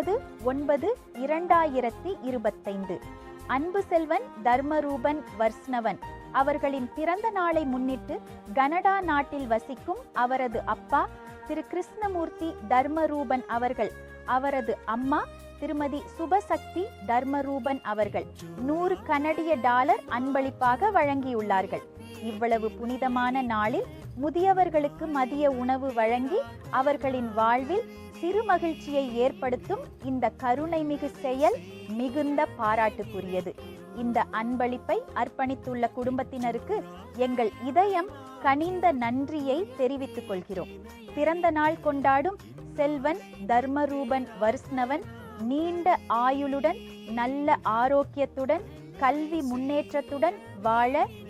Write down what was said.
இருபது ஒன்பது இரண்டாயிரத்தி இருபத்தைந்து. அன்பு செல்வன் தர்மரூபன் வர்ஷ்ணவன். அவர்களின் பிறந்த நாளை முன்னிட்டு கனடா நாட்டில் வசிக்கும் அவரது அப்பா திரு கிருஷ்ணமூர்த்தி தர்மரூபன் அவர்கள் அவரது அம்மா திருமதி சுபசக்தி தர்மரூபன் அவர்கள் நூறு கனடிய டாலர் அன்பளிப்பாக வழங்கியுள்ளார்கள். இவ்வளவு புனிதமான நாளில் முதியவர்களுக்கு மதிய உணவு வழங்கி அவர்களின் வாழ்வில் சிறு மகிழ்ச்சியை ஏற்படுத்தும் இந்த கருணை மிகு செயல் மிகுந்த பாராட்டுக்குரியது. இந்த அன்பளிப்பை அர்ப்பணித்துள்ள குடும்பத்தினருக்கு எங்கள் இதயம் கனிந்த நன்றியை தெரிவித்துக் கொள்கிறோம். பிறந்த நாள் கொண்டாடும் செல்வன் தர்மரூபன் வருஷ்ணவன் நீண்ட ஆயுளுடன் நல்ல ஆரோக்கியத்துடன் கல்வி முன்னேற்றத்துடன் வாழ